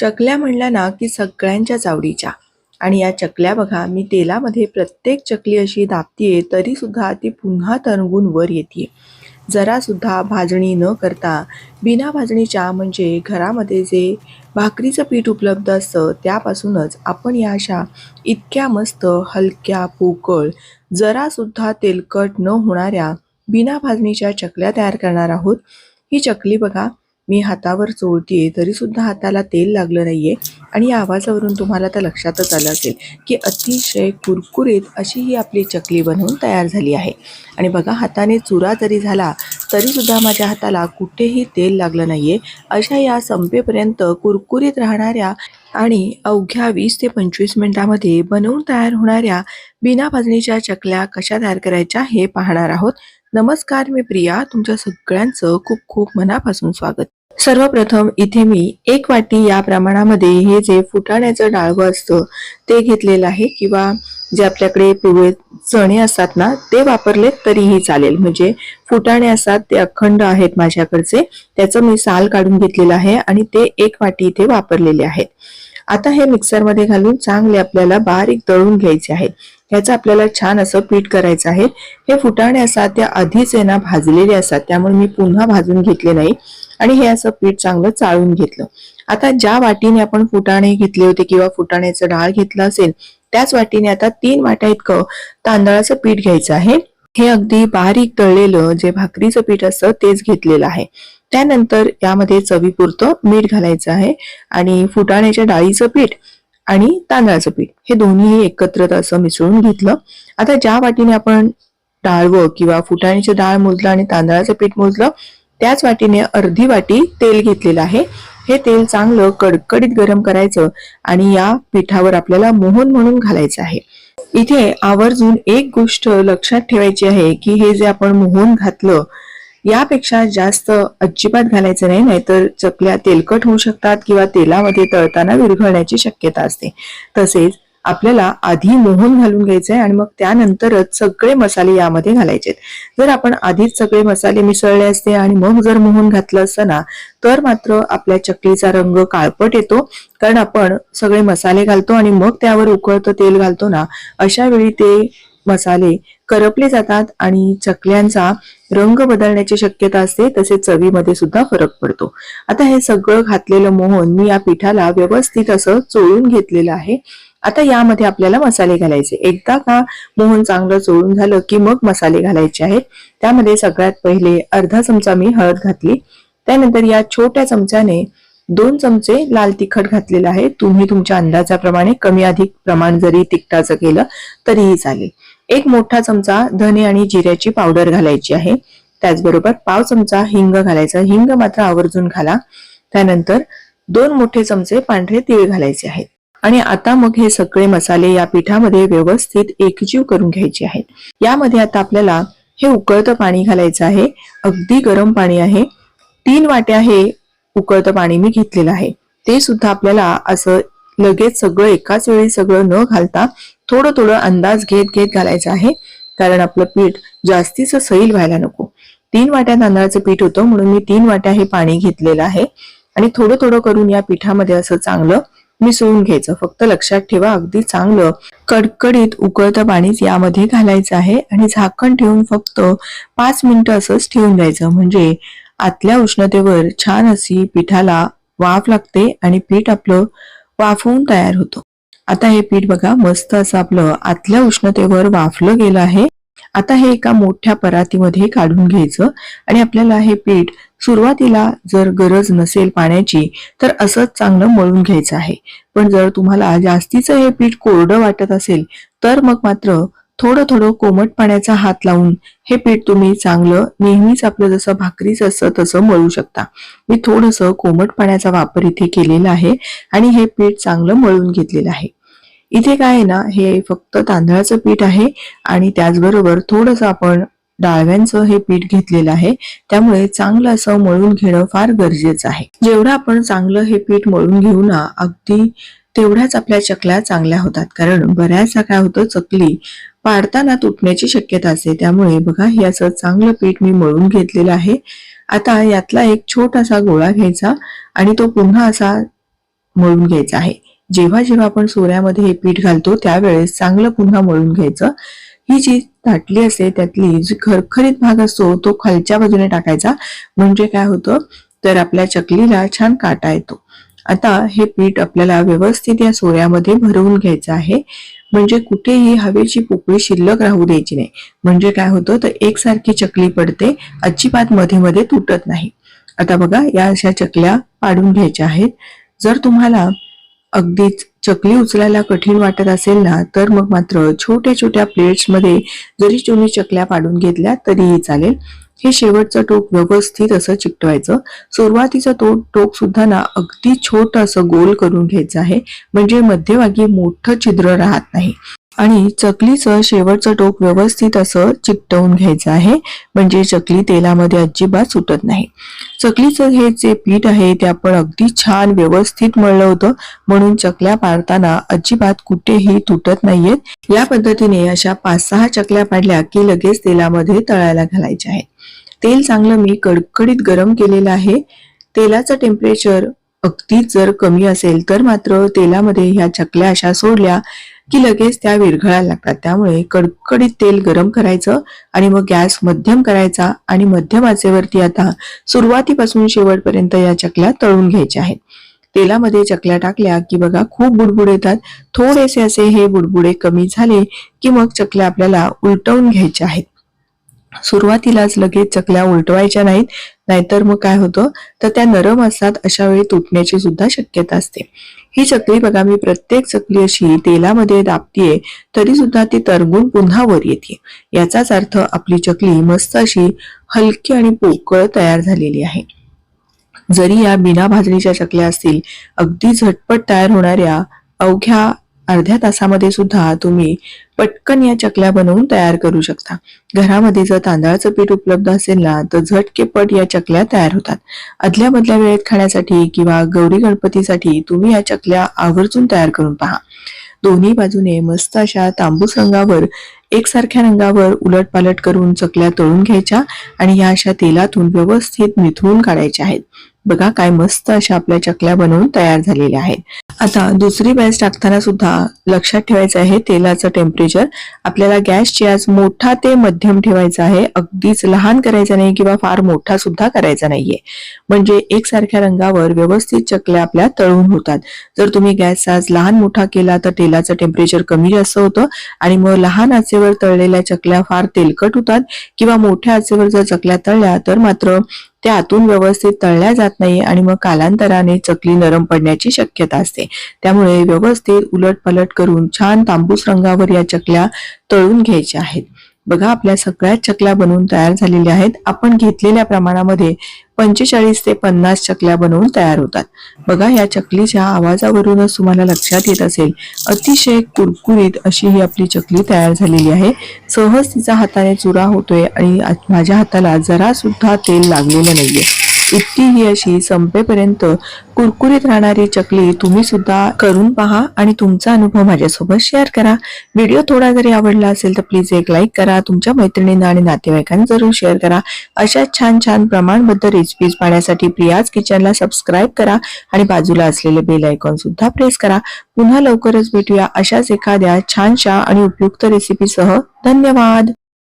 चकल्या म्हणल्या ना की सगळ्यांच्याच आवडीच्या आणि या चकल्या बघा मी तेलामध्ये प्रत्येक चकली अशी दाबतीये तरी सुद्धा ती पुन्हा तरंगून वर येते जरा सुद्धा भाजणी न करता बिना भाजणीच्या म्हणजे घरामध्ये जे भाकरीचं पीठ उपलब्ध असतं त्यापासूनच आपण या अशा इतक्या मस्त हलक्या पोकळ जरा सुद्धा तेलकट न होणाऱ्या बिना भाजणीच्या चकल्या तयार करणार आहोत. ही चकली बघा मी हातावर चोळतीये तरी सुद्धा हाताला तेल लागलं नाहीये. आणि या आवाजावरून तुम्हाला तर लक्षातच आलं असेल की अतिशय कुरकुरीत अशी ही आपली चकली बनवून तयार झाली आहे. आणि बघा हाताने चुरा जरी झाला तरीसुद्धा माझ्या हाताला कुठेही तेल लागलं नाहीये. अशा या संपेपर्यंत कुरकुरीत राहणाऱ्या आणि अवघ्या वीस ते पंचवीस मिनिटामध्ये बनवून तयार होणाऱ्या बिना भाजणीच्या चकल्या कशा तयार करायच्या हे पाहणार आहोत. नमस्कार मी प्रिया तुमच्या सगळ्यांचं खूप खूप मनापासून स्वागत. सर्वप्रथम इथे मी एक वाटी या प्रमाणामध्ये हे जे फुटाण्याचं डाळगं असतं ते घेतलेलं आहे किंवा जे आपल्याकडे पिवळे चणे असतात ना ते वापरले तरीही चालेल. म्हणजे फुटाणे असतात ते अखंड आहेत माझ्याकडचे. त्याचं मी साल काढून घेतलेलं आहे आणि ते एक वाटी इथे वापरलेले आहेत. आता हे मिक्सरमध्ये घालून चांगले आपल्याला बारीक दळून घ्यायचे आहेत ह्याचं आपल्याला छान असं पीठ करायचं आहे. हे फुटाणे असतात त्या आधीच आहे ना भाजलेले असतात. त्यामुळे मी पुन्हा भाजून घेतले नाही. आणि हे असं पीठ चांगलं चाळून घेतलं. आता ज्या वाटीने आपण फुटाणे घेतले होते किंवा फुटाण्याचं डाळ घेतलं असेल त्याच वाटीने आता तीन वाट्या इतकं तांदळाचं पीठ घ्यायचं आहे. हे अगदी बारीक तळलेलं जे भाकरीचं पीठ असतं तेच घेतलेलं आहे. त्यानंतर यामध्ये चवीपुरतं मीठ घालायचं आहे. आणि फुटाण्याच्या डाळीचं पीठ आणि तांदळाचं पीठ. हे दोन्ही एकत्र असं मिसळून घेतलं. आता ज्या वाटीने आपण डाळवं किंवा फुटाण्याची डाळ मोजलं आणि तांदळाचं पीठ मोजलं त्याच वाटीने अर्धी वाटी तेल घेतलेलं आहे. हे तेल चांगलं कडकडीत गरम करायचं आणि या पिठावर आपल्याला मोहन म्हणून घालायचं आहे. इथे आवर्जून एक गोष्ट लक्षात ठेवायची आहे की हे जे आपण मोहन घातलं यापेक्षा जास्त अजिबात घालायचं नाही नाहीतर चकल्या तेलकट होऊ शकतात किंवा तेलामध्ये तळताना विरघळण्याची शक्यता असते. तसेच आपल्याला आधी मोहन घालून घ्यायचंय आणि मग त्यानंतरच सगळे मसाले यामध्ये घालायचे जर आपण आधीच सगळे मसाले मिसळले असते आणि मग जर मोहन घातलं असताना तर मात्र आपल्या चकलीचा रंग काळपट येतो कारण आपण सगळे मसाले घालतो आणि मग त्यावर उकळतं तेल घालतो ना अशा वेळी ते मसाले करपले जातात आणि चकल्यांचा रंग बदलण्याची शक्यता असते तसेच चवीमध्ये सुद्धा फरक पडतो. आता हे सगळं घातलेलं मोहन मी या पिठाला व्यवस्थित असं चोळून घेतलेलं आहे. आता यामध्ये आपल्याला मसाले घालायचे. एकदा का मोहन चांगलं चोळून झालं की मग मसाले घालायचे आहेत. त्यामध्ये सगळ्यात पहिले अर्धा चमचा मी हळद घातली. त्यानंतर या छोट्या चमच्याने दोन चमचे लाल तिखट घातलेलं आहे. तुम्ही तुमच्या अंदाजाप्रमाणे कमी अधिक प्रमाण जरी तिखटाचं केलं तरीही चालेल. एक मोठा चमचा धने आणि जिऱ्याची पावडर घालायची आहे. त्याचबरोबर पाव चमचा हिंग घालायचा. हिंग मात्र आवर्जून घाला. त्यानंतर दोन मोठे चमचे पांढरे तीळ घालायचे आहेत. आणि आता मग हे सगळे मसाले या पिठामध्ये व्यवस्थित एकजीव करून घ्यायचे आहेत. यामध्ये आता आपल्याला हे उकळतं पाणी घालायचं आहे. अगदी गरम पाणी आहे. तीन वाट्या हे उकळतं पाणी मी घेतलेलं आहे. ते सुद्धा आपल्याला असं लगेच सगळं एकाच वेळी सगळं न घालता थोडं थोडं अंदाज घेत घेत घालायचं आहे. कारण आपलं पीठ जास्तीच सैल व्हायला नको. तीन वाट्या तांदळाचं पीठ होतं म्हणून मी तीन वाट्या हे पाणी घेतलेलं आहे. आणि थोडं थोडं करून या पिठामध्ये असं चांगलं मिसळून घ्यायचं. फक्त लक्षात ठेवा अगदी चांगलं कडकडीत उकळतं पाणीच यामध्ये घालायचं आहे. आणि झाकण ठेवून फक्त पाच मिनिटं असंच ठेवून द्यायचं. म्हणजे आतल्या उष्णतेवर छान अशी पिठाला वाफ लागते आणि पीठ आपलं वाफवून तयार होतं. आता हे पीठ बघा मस्त असं आपलं आतल्या उष्णतेवर वाफलं गेलं आहे. आता हे एका मोठ्या परातीमध्ये काढून घ्यायचं. आणि आपल्याला हे पीठ सुरुवातीला जर गरज नसेल पाण्याची तर असंच चांगलं मळून घ्यायचं आहे. पण जर तुम्हाला जास्तीचं हे पीठ कोरडं वाटत असेल तर मग मात्र थोडं थोडं कोमट पाण्याचा हात लावून हे पीठ तुम्ही चांगलं नेहमीच आपलं जसं भाकरीच असतं तसं मळू शकता. मी थोडंसं कोमट पाण्याचा वापर इथे केलेला आहे आणि हे पीठ चांगलं मळून घेतलेलं आहे. इथे काय आहे ना हे फक्त तांदळाचं पीठ आहे आणि त्याचबरोबर थोडंसं आपण डाळव्यांचं हे पीठ घेतलेलं आहे. त्यामुळे चांगलं असं मळून घेणं फार गरजेचं आहे. जेवढं आपण चांगलं हे पीठ मळून घेऊ ना अगदी तेवढ्याच आपल्या चकल्या चांगल्या होतात. कारण बऱ्याचदा काय होतं चकली पाडताना तुटण्याची शक्यता असते. त्यामुळे बघा हे असं चांगलं पीठ मी मळून घेतलेलं आहे. आता यातला एक छोटासा गोळा घ्यायचा आणि तो पुन्हा असा मळून घ्यायचा आहे. जेव्हा जेव्हा आपण सोऱ्यामध्ये हे पीठ घालतो त्यावेळेस चांगलं पुन्हा मळून घ्यायचं. ही जी ताटली असते त्यातली जी खरखरीत भाग असतो तो खालच्या बाजूने टाकायचा. म्हणजे काय होतं? तर आपल्या चकलीला छान काटा येतो. आता हे पीठ आपल्याला व्यवस्थित या सोऱ्यामध्ये भरवून घ्यायचं आहे. म्हणजे कुठेही हवेची पोकळी शिल्लक राहू द्यायची नाही. म्हणजे काय होतं? तर एकसारखी चकली पडते. अजिबात मध्ये मध्ये तुटत नाही. आता बघा या अशा चकल्या पाडून घ्यायच्या आहेत. जर तुम्हाला अगदीच चकली उचलायला कठीण वाटत असेल ना तर मग मात्र छोट्या छोट्या प्लेट्समध्ये जरी तुम्ही चकल्या पाडून घेतल्या तरीही चालेल. हे शेवटचं टोक व्यवस्थित असं चिकटवायचं. सुरुवातीचं तो टोक सुद्धा ना अगदी छोट असं गोल करून घ्यायचं आहे. म्हणजे मध्यभागी मोठं छिद्र राहत नाही. आणि चकलीचं शेवटचं टोक व्यवस्थित असं चिकटवून घ्यायचं आहे. म्हणजे चकली तेलामध्ये अजिबात सुटत नाही. चकलीचं हे जे पीठ आहे ते आपण अगदी छान व्यवस्थित मळलं होतं. म्हणून चकल्या पाडताना अजिबात कुठेही तुटत नाहीयेत. या पद्धतीने अशा पाच सहा चकल्या पाडल्या की लगेच तेलामध्ये तळायला घालायच्या आहेत तेल चांगलं मी कडकडीत गरम केलेलं आहे. तेलाचं टेम्परेचर अगदीच जर कमी असेल तर मात्र तेलामध्ये ह्या चकल्या अशा सोडल्या की लगेच त्या विरघळायला लागतात. त्यामुळे कडकडीत तेल गरम करायचं आणि मग गॅस मध्यम करायचा आणि मध्यम आचेवरती आता सुरुवातीपासून शेवटपर्यंत या चकल्या तळून घ्यायच्या आहेत. तेलामध्ये चकल्या टाकल्या की बघा खूप बुडबुड येतात. थोडेसे असे हे बुडबुडे कमी झाले की मग चकल्या आपल्याला उलटवून घ्यायच्या आहेत. सुरुवातीलाच लगेच चकल्या उलटवायच्या नाहीत. नाहीतर मग काय होतं? तर त्या नरम असतात अशा वेळी तुटण्याची सुद्धा शक्यता असते. ही चकली बघा मी प्रत्येक चकली अशी तेलामध्ये दाबतीये तरी सुद्धा ती तरंगून पुन्हा वर येते. याचाच अर्थ आपली चकली मस्त अशी हलकी आणि पोकळ तयार झालेली आहे. जरी या बिना भाजणीच्या चकल्या असतील अगदी झटपट तयार होणाऱ्या अवघ्या अर्ध्या तासामध्ये सुद्धा तुम्ही पटकन या चकल्या बनवून तयार करू शकता. घरामध्ये जर तांदळाचं पीठ उपलब्ध असेल ना तर झटकेपट या चकल्या तयार होतात. अदल्या मधल्या वेळेत खाण्यासाठी किंवा गौरी गणपतीसाठी तुम्ही या चकल्या आवर्जून तयार करून पहा. दोन्ही बाजूने मस्त अशा तांबूस रंगावर एकसारख्या रंगावर उलटपालट करून चकल्या तळून घ्यायच्या आणि या अशा तेलातून व्यवस्थित मिथळून काढायच्या आहेत. बघा काय मस्त अशा आपल्या चकल्या बनवून तयार झालेल्या आहेत. आता दुसरी बॅच टाकताना सुद्धा लक्षात ठेवायचं आहे तेलाचं टेम्परेचर आपल्याला गॅसची आज मोठा ते मध्यम ठेवायचा आहे. अगदीच लहान करायचा नाही किंवा फार मोठा सुद्धा करायचा नाहीये. म्हणजे एकसारख्या रंगावर व्यवस्थित चकल्या आपल्या तळून होतात. जर तुम्ही गॅस आज लहान मोठा केला तर तेलाचं टेम्परेचर कमी जास्त होतं आणि मग लहान आचेवर तळलेल्या चकल्या फार तेलकट होतात किंवा मोठ्या आचेवर जर चकल्या तळल्या तर मात्र त्या आतून व्यवस्थित तळल्या जात नाही आणि मग कालांतराने चकली नरम पडण्याची शक्यता असते. त्यामुळे व्यवस्थित उलट पलट करून छान तांबूस रंगावर या चकल्या तळून घ्यायच्या आहेत. बघा आपल्या सगळ्याच चकल्या बनवून तयार झालेल्या आहेत. आपण घेतलेल्या प्रमाणामध्ये पंचेचाळीस ते पन्नास चकल्या बनवून तयार होतात. बघा या चकलीच्या आवाजावरूनच तुम्हाला लक्षात येत असेल अतिशय कुरकुरीत अशी ही आपली चकली तयार झालेली आहे. सहज तिचा हाताने चुरा होतोय आणि माझ्या हाताला जरा सुद्धा तेल लागलेलं नाहीये. इतकी ही अशी संपेपर्यंत कुरकुरीत राहणारी चकली तुम्ही सुद्धा करून पहा आणि तुमचा अनुभव माझ्यासोबत शेअर करा. व्हिडिओ थोडा जरी आवडला असेल तर प्लीज एक लाईक करा. तुमच्या मैत्रिणींना आणि नातेवाईकांना जरूर शेअर करा. अशा छान छान प्रमाणबद्ध रेसिपीज पाहण्यासाठी प्रियाज किचनला सबस्क्राईब करा आणि बाजूला असलेले बेल आयकॉन सुद्धा प्रेस करा. पुन्हा लवकरच भेटूया अशाच एखाद्या छानशा आणि उपयुक्त रेसिपीसह धन्यवाद!